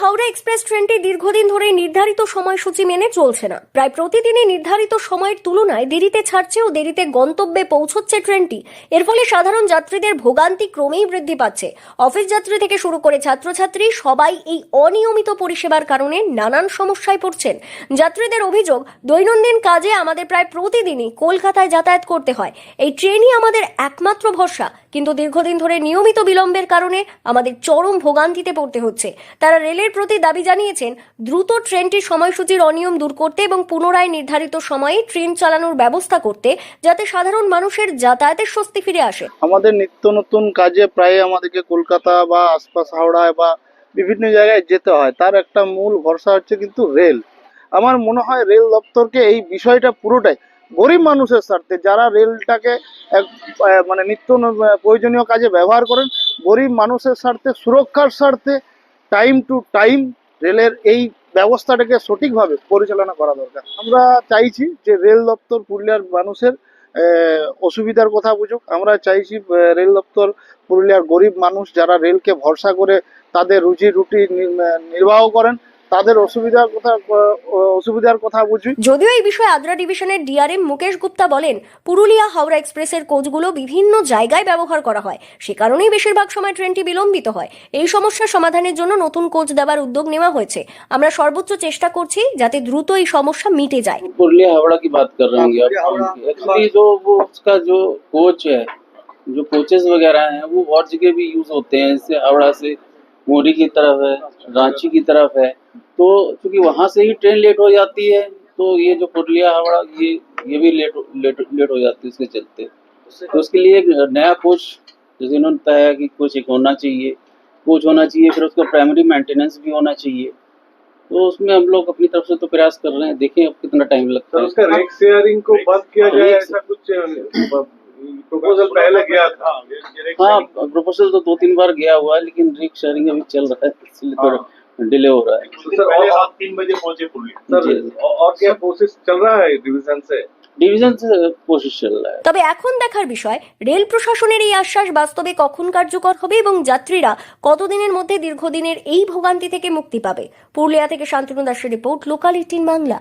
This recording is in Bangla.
হাওড়া এক্সপ্রেস ট্রেনটি দীর্ঘদিন ধরে নির্ধারিত সময়সূচি মেনে চলছে না। প্রায় প্রতিদিনই নির্ধারিত সময়ের তুলনায় দেরিতে ছাড়ছে ও দেরিতে গন্তব্যে পৌঁছচ্ছে ট্রেনটি। এর ফলে সাধারণ যাত্রীদের ভোগান্তি ক্রমেই বৃদ্ধি পাচ্ছে। অফিস যাত্রী থেকে শুরু করে ছাত্রছাত্রী সবাই এই অনিয়মিত পরিষেবার কারণে নানান সমস্যায় পড়ছেন। যাত্রীদের অভিযোগ, দৈনন্দিন কাজে আমাদের প্রায় প্রতিদিনই কলকাতায় যাতায়াত করতে হয়। এই ট্রেনই আমাদের একমাত্র ভরসা। কিন্তু দীর্ঘদিন ধরে নিয়মিত বিলম্বের কারণে আমাদের চরম ভোগান্তিতে পড়তে হচ্ছে। তারা রেলের প্রতি দাবি জানিয়েছেন, দ্রুত ট্রেনটির সময়সূচির অনিয়ম দূর করতে এবং পুনরায় নির্ধারিত সময়ে ট্রেন চালানোর ব্যবস্থা করতে যাতে সাধারণ মানুষের যাতায়াতের স্বস্তি ফিরে আসে। আমাদের নিত্য নতুন কাজে প্রায় আমাদেরকে কলকাতা বা আশপাশ হাওড়ায় বা বিভিন্ন জায়গায় যেতে হয়। তার একটা মূল ভরসা হচ্ছে কিন্তু রেল। আমার মনে হয় রেল দপ্তরকে এই বিষয়টা পুরোটাই গরিব মানুষের স্বার্থে, যারা রেলটাকে এক মানে নিত্য প্রয়োজনীয় কাজে ব্যবহার করেন, গরিব মানুষের স্বার্থে, সুরক্ষার স্বার্থে টাইম টু টাইম রেলের এই ব্যবস্থাটাকে সঠিকভাবে পরিচালনা করা দরকার। আমরা চাইছি যে রেল দপ্তর পুরুলিয়ার মানুষের অসুবিধার কথা বুঝুক। আমরা চাইছি রেল দপ্তর পুরুলিয়ার গরিব মানুষ যারা রেলকে ভরসা করে তাদের রুজি রুটি নির্বাহ করেন। তাদের অসুবিধার কথা আহ, অসুবিধার কথা বুঝুক যদিও এই বিষয়ে আদ্রা ডিভিশনের ডিআরএম মুকেশ গুপ্তা বলেন পুরুলিয়া হাওড়া এক্সপ্রেসের কোচগুলো বিভিন্ন জায়গায় ব্যবহার করা হয় সে কারণেই বেশিরভাগ সময় ট্রেনটি বিলম্বিত হয় এই সমস্যা সমাধানের জন্য নতুন কোচ দেওয়ার উদ্যোগ নেওয়া হয়েছে আমরা সর্বোচ্চ চেষ্টা করছি যাতে দ্রুত এই সমস্যা মিটে যায় पुरलिया हावड़ा की बात कर रहे हैं पुरलिया हावड़ा। आप एक्चुअली जो वो उसका जो कोच है जो कोचेस वगैरह हैं वो और जगह भी यूज होते हैं जैसे हावड़ा से मोरी की तरफ है रांची की तरफ है तो क्योंकि वहाँ से ही ट्रेन लेट हो जाती है तो ये जो पुरलिया हावड़ा ये ये भी लेट लेट लेट हो जाती है इसके चलते। तो उसके लिए एक नया कोच जैसे इन्होंने बताया कि कोच एक होना चाहिए कोच होना चाहिए फिर उसका प्राइमरी मेंटेनेंस भी होना चाहिए। तो उसमें हम लोग अपनी तरफ़ से तो प्रयास कर रहे हैं देखें अब कितना टाइम लगता है। उसका रेक शेयरिंग को बंद किया जाए ऐसा कुछ प्रपोजल पहले गया था। हाँ प्रपोजल तो दो तीन बार गया हुआ है लेकिन रिक शेयरिंग अभी चल रहा है इसलिए थोड़ा डिले हो रहा है सर पहले और रात तीन बजे पहुंचे पुरलिया सर जी। और और क्या कोशिश चल रहा है डिवीजन से डिवीजन से कोशिश चल रहा है তবে এখন দেখার বিষয় রেল প্রশাসনের এই আশ্বাস বাস্তবে কখন কার্যকর হবে এবং যাত্রীরা কতদিনের মধ্যে দীর্ঘদিনের এই ভোগান্তি থেকে মুক্তি পাবে পুরুলিয়া থেকে শান্তনু দাসের রিপোর্ট লোকাল এইটিন বাংলা